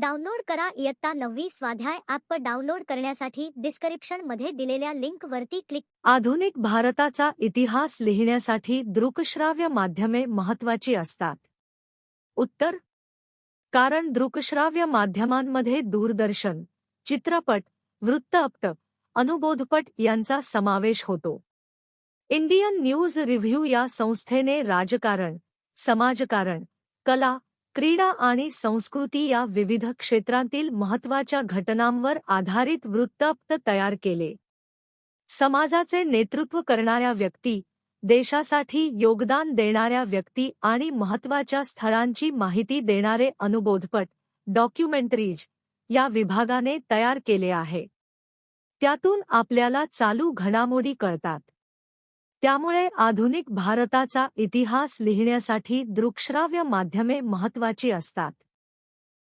Download करा इयत्ता नववी स्वाध्याय ॲप डाउनलोड करण्यासाठी डिस्क्रिप्शनमध्ये दिलेल्या लिंक वरती क्लिक आधुनिक भारताचा इतिहास लिहिण्यासाठी दृकश्राव्य माध्यमे महत्वाची असतात. उत्तर कारण दृकश्राव्य माध्यमांमध्ये दूरदर्शन चित्रपट वृत्तअप्त अनुबोधपट यांचा समावेश होतो. इंडियन न्यूज रिव्ह्यू या संस्थेने राजकारण समाजकारण कला क्रीडा आणि संस्कृती या विविध क्षेत्रांतील महत्त्वाच्या घटनांवर आधारित वृत्तप्त तयार केले. समाजाचे नेतृत्व करणाऱ्या व्यक्ती देशासाठी योगदान देणाऱ्या व्यक्ती आणि महत्त्वाच्या स्थळांची माहिती देणारे अनुबोधपट डॉक्युमेंटरीज या विभागाने तयार केले आहे. त्यातून आपल्याला चालू घडामोडी कळतात. त्यामुळे आधुनिक भारताचा इतिहास लिहिण्यासाठी दृकश्राव्य माध्यमे महत्वाची असतात.